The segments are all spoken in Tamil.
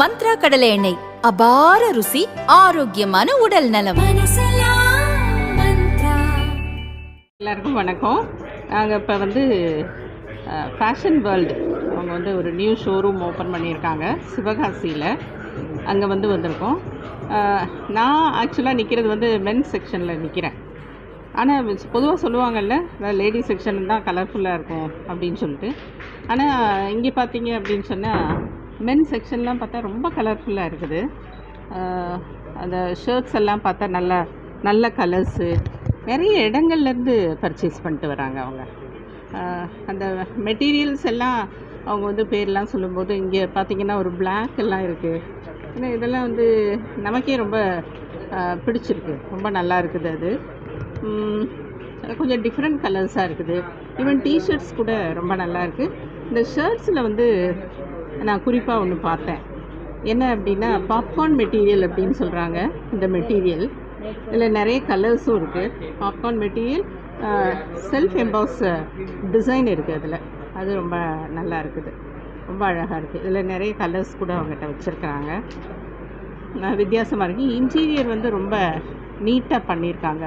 மந்த்ரா கடலை எண்ணெய். அபார ருசி ஆரோக்கியமான உடல் நலம். எல்லாருக்கும் வணக்கம். நாங்கள் இப்போ வந்து ஃபேஷன் வேர்ல்டு அவங்க வந்து ஒரு நியூ ஷோரூம் ஓப்பன் பண்ணியிருக்காங்க சிவகாசியில். அங்கே வந்து வந்திருக்கோம். நான் ஆக்சுவலாக நிற்கிறது வந்து மென்ஸ் செக்ஷனில் நிற்கிறேன் ஆனால் பொதுவாக சொல்லுவாங்கல்ல லேடிஸ் செக்ஷன் தான் கலர்ஃபுல்லாக இருக்கும் அப்படின்னு சொல்லிட்டு. ஆனால் இங்கே பார்த்தீங்க அப்படின்னு சொன்னால் மென் செக்ஷன்லாம் பார்த்தா ரொம்ப கலர்ஃபுல்லாக இருக்குது. அந்த ஷர்ட்ஸ் எல்லாம் பார்த்தா நல்ல நல்ல கலர்ஸு நிறைய இடங்கள்லேருந்து பர்ச்சேஸ் பண்ணிட்டு வராங்க அவங்க. அந்த மெட்டீரியல்ஸ் எல்லாம் அவங்க வந்து பேர்லாம் சொல்லும்போது இங்கே பார்த்தீங்கன்னா ஒரு பிளாக் எல்லாம் இருக்குது ஏன்னா இதெல்லாம் வந்து நமக்கே ரொம்ப பிடிச்சிருக்கு. ரொம்ப நல்லா இருக்குது அது. கொஞ்சம் டிஃப்ரெண்ட் கலர்ஸாக இருக்குது. ஈவன் டிஷர்ட்ஸ் கூட ரொம்ப நல்லா இருக்குது இந்த ஷர்ட்ஸில் வந்து நான் குறிப்பாக ஒன்று பார்த்தேன். என்ன அப்படின்னா பாப்கார்ன் மெட்டீரியல் அப்படின்னு சொல்கிறாங்க இந்த மெட்டீரியல் இதில் நிறைய கலர்ஸும் இருக்குது popcorn material self emboss design இருக்குது அதில். அது ரொம்ப நல்லா இருக்குது. ரொம்ப அழகாக இருக்குது இதில் நிறைய கலர்ஸ் கூட அவங்ககிட்ட வச்சுருக்காங்க வித்தியாசமாக இருக்குது இன்டீரியர் வந்து ரொம்ப நீட்டாக பண்ணியிருக்காங்க.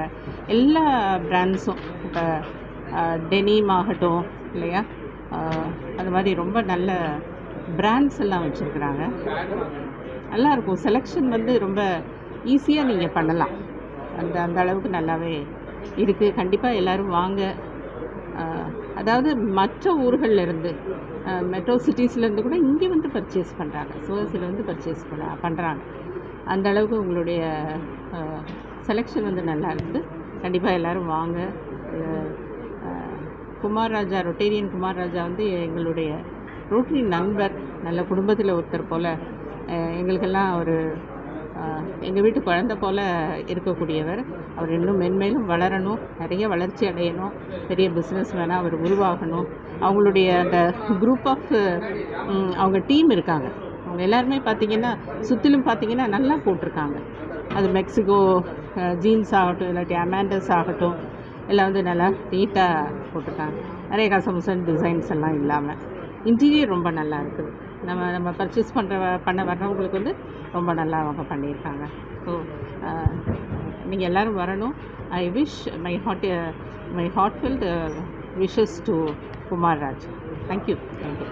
எல்லா பிராண்ட்ஸும் இப்போ டெனிம் ஆகட்டும் இல்லையா? அது மாதிரி ரொம்ப நல்ல பிராண்ட்ஸ் எல்லாம் வச்சுருக்குறாங்க. நல்லாயிருக்கும். செலெக்ஷன் வந்து ரொம்ப ஈஸியாக நீங்கள் பண்ணலாம். அந்த அந்த அளவுக்கு நல்லாவே இருக்குது கண்டிப்பாக எல்லோரும் வாங்க. அதாவது மற்ற ஊர்கள்ல இருந்து மெட்ரோ சிட்டிஸ்லேருந்து கூட இங்கே வந்து பர்ச்சேஸ் பண்ணுறாங்க சிவகாசியில் வந்து பர்ச்சேஸ் பண்ண பண்ணுறாங்க அந்த அளவுக்கு உங்களுடைய செலெக்ஷன் வந்து நல்லா இருக்குது கண்டிப்பாக எல்லோரும் வாங்க. குமார் ராஜா ரொட்டேரியன் குமார் ராஜா வந்து எங்களுடைய ரோட்டரி நண்பர் நல்ல குடும்பத்தில் ஒருத்தர் போல் எங்களுக்கெல்லாம் ஒரு எங்கள் வீட்டு குழந்தை போல் இருக்கக்கூடியவர். அவர் இன்னும் மென்மேலும் வளரணும் நிறைய வளர்ச்சி அடையணும் பெரிய பிஸ்னஸ் வேணால் அவர் உருவாகணும். அவங்களுடைய அந்த குரூப் ஆஃப் அவங்க டீம் இருக்காங்க. அவங்க எல்லாருமே பார்த்தீங்கன்னா சுற்றிலும் பார்த்தீங்கன்னா நல்லா போட்டிருக்காங்க. அது மெக்சிகோ ஜீன்ஸ் ஆகட்டும் இல்லாட்டி அமாண்டஸ் ஆகட்டும் எல்லாம் வந்து நல்லா நீட்டாக போட்டிருக்காங்க. நிறைய கசமுசன் டிசைன்ஸ் எல்லாம் இல்லாமல் இன்டீரியர் ரொம்ப நல்லா இருக்குது. நம்ம நம்ம பர்ச்சேஸ் பண்ணுற பண்ண வர்றவங்களுக்கு வந்து ரொம்ப நல்லா அவங்க பண்ணியிருக்காங்க. ஸோ நீங்கள் எல்லோரும் வரணும். I wish my heart my heartfelt wishes to Kumar Raj thank you thank you